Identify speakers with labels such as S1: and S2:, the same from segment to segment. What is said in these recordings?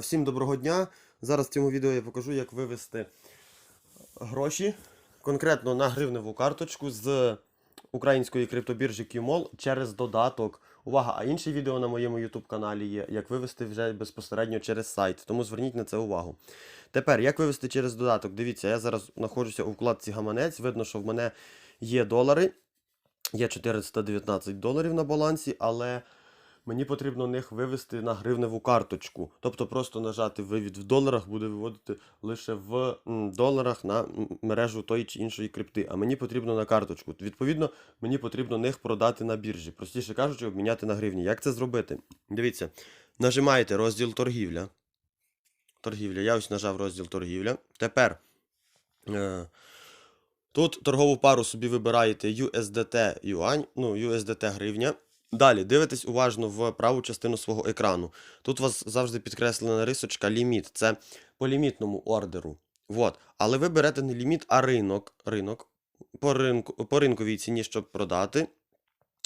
S1: Всім доброго дня. Зараз в цьому відео я покажу, як вивести гроші конкретно на гривневу карточку з української криптобіржі QMOL через додаток. Увага! А інше відео на моєму YouTube каналі є, як вивести вже безпосередньо через сайт. Тому зверніть на це увагу. Тепер, як вивести через додаток? Дивіться, я зараз знаходжуся у вкладці гаманець. Видно, що в мене є долари. Є 419 доларів на балансі, але мені потрібно них вивести на гривневу карточку. Тобто просто нажати вивід в доларах буде виводити лише в доларах на мережу тої чи іншої крипти. А мені потрібно на карточку. Відповідно, мені потрібно них продати на біржі. Простіше кажучи, обміняти на гривні. Як це зробити? Дивіться, нажимаєте розділ торгівля. Торгівля. Я ось нажав розділ торгівля. Тепер. Е- Тут торгову пару собі вибираєте USDT юань, ну, USDT гривня. Далі дивитесь уважно в праву частину свого екрану. Тут у вас завжди підкреслена рисочка ліміт. Це по лімітному ордеру. Вот. Але ви берете не ліміт, а ринок. Ринок. По, ринку, по ринковій ціні, щоб продати.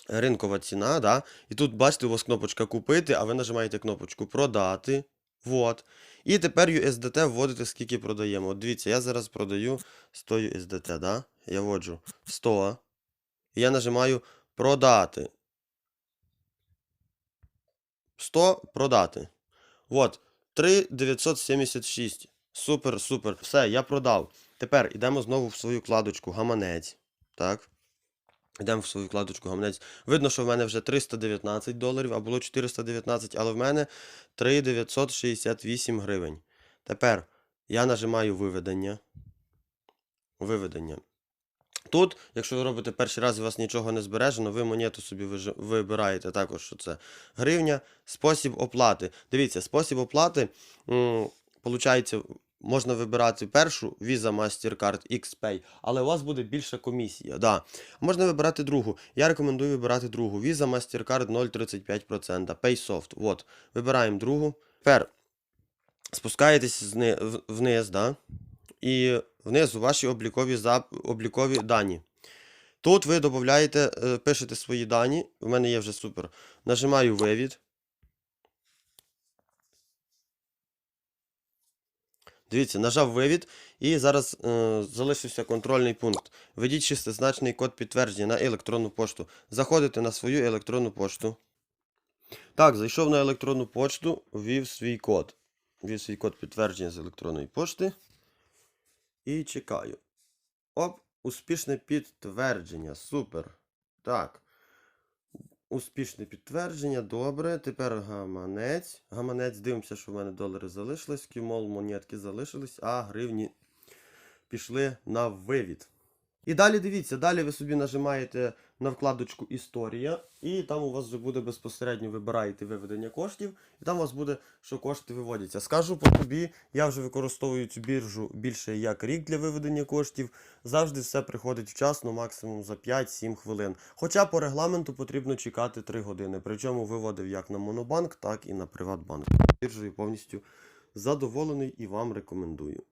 S1: Ринкова ціна, да? І тут бачите, у вас кнопочка купити, а ви нажимаєте кнопочку продати. Вот. І тепер USDT вводите, скільки продаємо. От дивіться, я зараз продаю 100 USDT, да? Я вводжу 100. І я нажимаю продати. 100 продати. От. 3,976. Супер, супер. Все, я продав. Тепер йдемо знову в свою вкладочку гаманець. Так. Йдемо в свою вкладочку гаманець. Видно, що в мене вже 319 доларів, а було 419, але в мене 3,968 гривень. Тепер я нажимаю виведення. Виведення. Тут, якщо ви робите перший раз і у вас нічого не збережено, ви монету собі вибираєте також, що це гривня. Спосіб оплати. Дивіться, спосіб оплати, м, можна вибирати першу Visa, MasterCard, XPay, але у вас буде більша комісія. Да. Можна вибирати другу. Я рекомендую вибирати другу. Visa, MasterCard 0,35%. PaySoft. От. Вибираємо другу. Тепер спускаєтесь вниз, да? І внизу ваші облікові, зап... облікові дані. Тут ви додаєте, е, пишете свої дані. У мене є вже супер. Нажимаю вивід. Дивіться, нажав вивід, і зараз е, залишився контрольний пункт. Введіть шестизначний код підтвердження на електронну пошту. Заходите на свою електронну пошту. Так, зайшов на електронну пошту, ввів свій код. Ввів свій код підтвердження з електронної пошти. І чекаю. Оп, успішне підтвердження. Супер. Так. Успішне підтвердження. Добре. Тепер гаманець. Гаманець, дивимося, що в мене долари залишились. Кімол монетки залишились, а гривні пішли на вивід. І далі дивіться, далі ви собі нажимаєте на вкладочку Історія, і там у вас вже буде безпосередньо вибираєте виведення коштів, і там у вас буде, що кошти виводяться. Скажу по тобі, я вже використовую цю біржу більше як рік для виведення коштів. Завжди все приходить вчасно, максимум за 5-7 хвилин. Хоча по регламенту потрібно чекати 3 години. Причому виводив як на Монобанк, так і на Приватбанк. Біржею повністю задоволений і вам рекомендую.